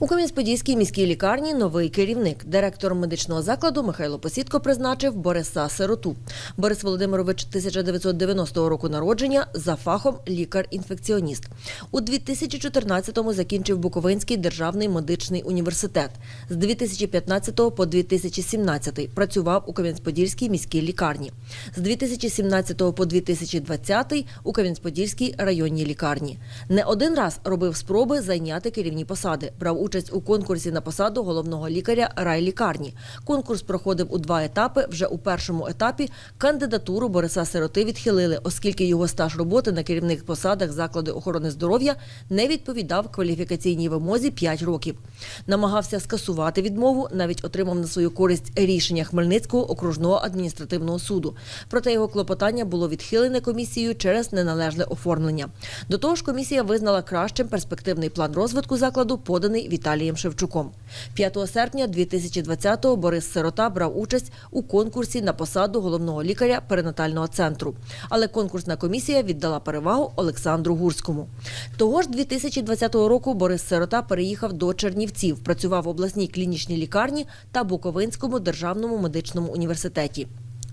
У Кам'янець-Подільській міській лікарні новий керівник. Директором медичного закладу Михайло Посідко призначив Бориса Сироту. Борис Володимирович 1990 року народження за фахом лікар-інфекціоніст. У 2014-му закінчив Буковинський державний медичний університет. З 2015 по 2017 працював у Кам'янець-Подільській міській лікарні. З 2017 по 2020 у Кам'янець-Подільській районній лікарні. Не один раз робив спроби зайняти керівні посади. Брав участь у конкурсі на посаду головного лікаря райлікарні. Конкурс проходив у два етапи. Вже у першому етапі кандидатуру Бориса Сироти відхилили, оскільки його стаж роботи на керівних посадах закладу охорони здоров'я не відповідав кваліфікаційній вимозі 5 років. Намагався скасувати відмову, навіть отримав на свою користь рішення Хмельницького окружного адміністративного суду. Проте його клопотання було відхилене комісією через неналежне оформлення. До того ж, комісія визнала кращим перспективний план розвитку закладу, поданий Віталієм Шевчуком. 5 серпня 2020-го Борис Сирота брав участь у конкурсі на посаду головного лікаря перинатального центру. Але конкурсна комісія віддала перевагу Олександру Гурському. Того ж 2020 року Борис Сирота переїхав до Чернівців, працював в обласній клінічній лікарні та Буковинському державному медичному університеті.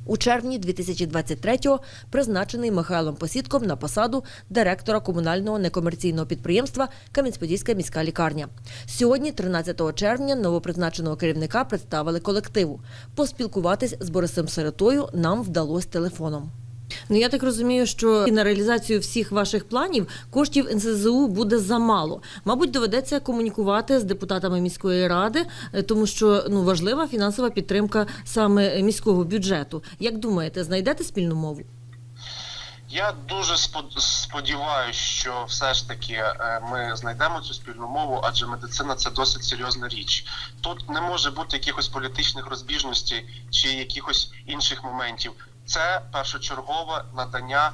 У червні 2023-го призначений Михайлом Посідком на посаду директора комунального некомерційного підприємства Кам'янець-Подільська міська лікарня. Сьогодні, 13 червня, новопризначеного керівника представили колективу. Поспілкуватись з Борисом Сиротою нам вдалося телефоном. Ну я так розумію, що на реалізацію всіх ваших планів коштів НСЗУ буде замало. Мабуть, доведеться комунікувати з депутатами міської ради, е, тому що ну важлива фінансова підтримка саме міського бюджету. Як думаєте, знайдете спільну мову? Я дуже сподіваюся, що все ж таки е, ми знайдемо цю спільну мову, адже медицина це досить серйозна річ. Тут не може бути якихось політичних розбіжностей чи якихось інших моментів. Це першочергове надання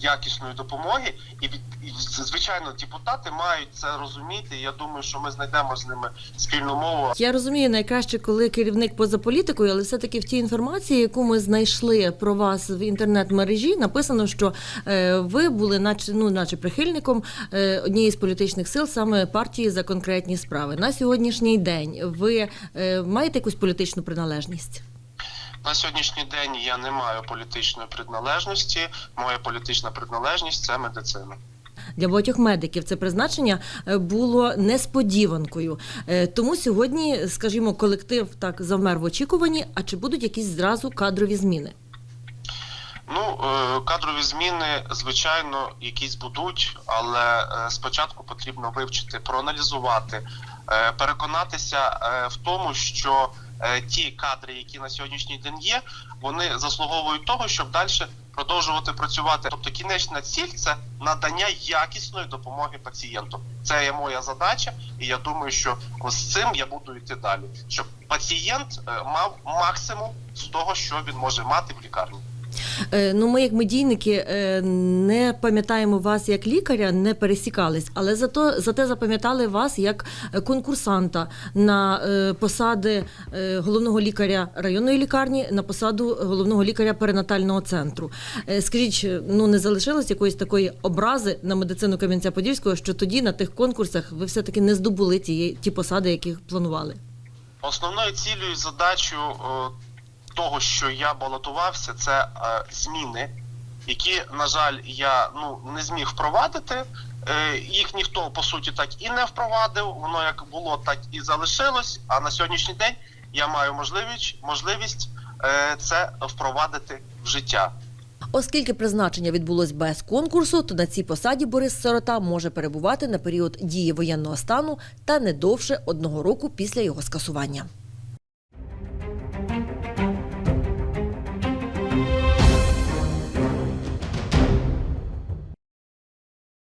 якісної допомоги, і і, звичайно депутати мають це розуміти. Я думаю, що ми знайдемо з ними спільну мову. Я розумію найкраще, коли керівник поза політикою, але все-таки в тій інформації, яку ми знайшли про вас в інтернет-мережі, написано, що е, ви були, наче ну, наче прихильником е, однієї з політичних сил, саме партії за конкретні справи. На сьогоднішній день ви е, маєте якусь політичну приналежність? На сьогоднішній день я не маю політичної приналежності. Моя політична приналежність це медицина. Для багатьох медиків це призначення е, було несподіванкою. Е, Тому сьогодні, скажімо, колектив так завмер в очікуванні. А чи будуть якісь зразу кадрові зміни? Ну, е, кадрові зміни, звичайно, якісь будуть, але спочатку потрібно вивчити, проаналізувати, переконатися в тому, що ті кадри, які на сьогоднішній день є, вони заслуговують того, щоб далі продовжувати працювати. Тобто кінечна ціль це надання якісної допомоги пацієнту. Це є моя задача, і я думаю, що з цим я буду йти далі, щоб пацієнт е, мав максимум з того, що він може мати в лікарні. Е, Ну, ми, як медійники, е, не пам'ятаємо вас як лікаря, не пересікались, але зато зате запам'ятали вас як е, конкурсанта на посади головного лікаря районної лікарні, на посаду головного лікаря перинатального центру. Скажіть, ну не залишилось якоїсь такої образи на медицину Кам'янця-Подільського, що тоді на тих конкурсах ви все таки не здобули ті, ті посади, які планували? Основною цілею е, того, що я балотувався, це е, зміни, які, на жаль, я ну не зміг впровадити. Е, їх ніхто по суті так і не впровадив. Воно як було, так і залишилось. А на сьогоднішній день я маю можливість можливість е, це впровадити в життя. Оскільки призначення відбулось без конкурсу, то на цій посаді Борис Сирота може перебувати на період дії воєнного стану та не довше одного року після його скасування.